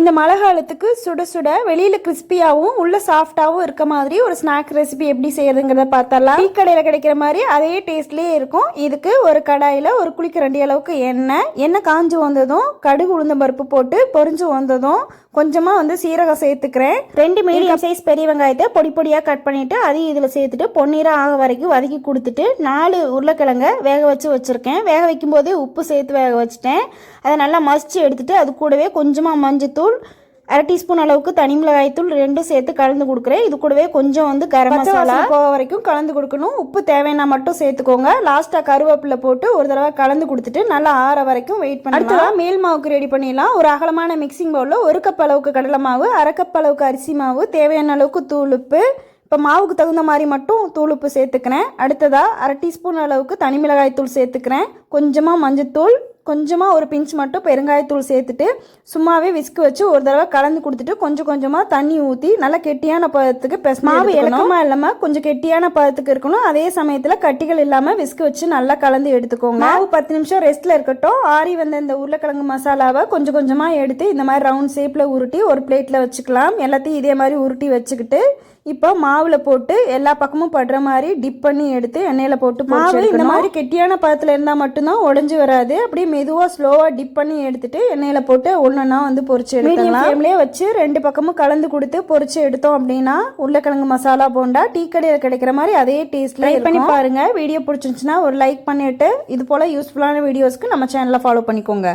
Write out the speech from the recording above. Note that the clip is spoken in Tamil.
இந்த மழை காலத்துக்கு சுட சுட வெளியில் கிறிஸ்பியாகவும் உள்ள சாஃப்டாகவும் இருக்க மாதிரி ஒரு ஸ்நாக் ரெசிபி எப்படி செய்யறதுங்கிறத பார்த்தரலாம் டீ கடையில் கிடைக்கிற மாதிரி அதே டேஸ்ட்லேயே இருக்கும். இதுக்கு ஒரு கடாயில் ஒரு குளிக்க ரெண்டு அளவுக்கு எண்ணெய். எண்ணெய் காஞ்சு வந்ததும் கடுகு உளுந்தம் பருப்பு போட்டு பொரிஞ்சு வந்ததும் கொஞ்சமாக வந்து சீரகம் சேர்த்துக்கிறேன். ரெண்டு மீடியம் சைஸ் பெரிய வெங்காயத்தை பொடி பொடியாக கட் பண்ணிவிட்டு அதையும் இதில் சேர்த்துட்டு பொன்னிறம் ஆக வரைக்கும் வதக்கி கொடுத்துட்டு நாலு உருளைக்கிழங்க வேக வச்சு வச்சுருக்கேன். வேக வைக்கும்போதே உப்பு சேர்த்து வேக வச்சுட்டேன். அதை நல்லா மசிச்சு எடுத்துட்டு அது கூடவே கொஞ்சமாக மஞ்சத்தூள் அரை டீஸ்பூன் அளவுக்கு தனி மிளகாய் தூள் ரெண்டும் சேர்த்து கலந்து கொடுக்குறேன். இது கூடவே கொஞ்சம் வந்து கரம் மசாலா. போக வரைக்கும் கலந்து கொடுக்கணும். உப்பு தேவைன்னா மட்டும் சேர்த்துக்கோங்க. லாஸ்ட்டாக கருவேப்பிலை போட்டு ஒரு தடவை கலந்து கொடுத்துட்டு நல்லா ஆற வரைக்கும் வெயிட் பண்ணி அடுத்ததாக மேல் மாவுக்கு ரெடி பண்ணிடலாம். ஒரு அகலமான மிக்சிங் பவுலில் ஒரு கப் அளவுக்கு கடலை மாவு அரை கப் அளவுக்கு அரிசி மாவு தேவையான அளவுக்கு தூளுப்பு. இப்போ மாவுக்கு தகுந்த மாதிரி மட்டும் தூளுப்பு சேர்த்துக்கிறேன். அடுத்ததாக அரை டீஸ்பூன் அளவுக்கு தனி மிளகாய் தூள் சேர்த்துக்கிறேன். கொஞ்சமாக மஞ்சத்தூள் கொஞ்சமாக ஒரு பிஞ்ச் மட்டும் பெருங்காயத்தூள் சேர்த்துட்டு சும்மாவே விஸ்கு வச்சு ஒரு தடவை கலந்து கொடுத்துட்டு கொஞ்சம் கொஞ்சமாக தண்ணி ஊற்றி நல்லா கெட்டியான பதத்துக்கு பெஸ் மாவு இலக்கமாக இல்லாமல் கொஞ்சம் கெட்டியான பதத்துக்கு இருக்கணும். அதே சமயத்தில் கட்டிகள் இல்லாமல் விஸ்கு வச்சு நல்லா கலந்து எடுத்துக்கோங்க. மாவு பத்து நிமிஷம் ரெஸ்ட்டில் இருக்கட்டும். ஆறி வந்த இந்த உருளைக்கிழங்கு மசாலாவை கொஞ்சம் கொஞ்சமாக எடுத்து இந்த மாதிரி ரவுண்ட் ஷேப்பில் உருட்டி ஒரு பிளேட்டில் வச்சுக்கலாம். எல்லாத்தையும் இதே மாதிரி உருட்டி வச்சுக்கிட்டு இப்போ மாவில் போட்டு எல்லா பக்கமும் படுற மாதிரி டிப் பண்ணி எடுத்து எண்ணெயில் போட்டு மாவு இந்த மாதிரி கெட்டியான பதத்தில் இருந்தால் மட்டும்தான் உடஞ்சி வராது. அப்படியே மெதுவாக ஸ்லோவாக டிப் பண்ணி எடுத்துட்டு எண்ணெயில் போட்டு ஒன்றா வந்து பொரிச்சு எடுக்கலாம் ஃப்ளேம்லேயே வச்சு ரெண்டு பக்கமும் கலந்து கொடுத்து பொரிச்சு எடுத்தோம் அப்படின்னா உருளைக்கிழங்கு மசாலா போண்டா டீ கடையில் கிடைக்கிற மாதிரி அதே டேஸ்ட்ல பண்ணி பாருங்க. வீடியோ பிடிச்சிருந்துச்சுன்னா ஒரு லைக் பண்ணிட்டு இது போல யூஸ்ஃபுல்லான வீடியோஸ்க்கு நம்ம சேனலை ஃபாலோ பண்ணிக்கோங்க.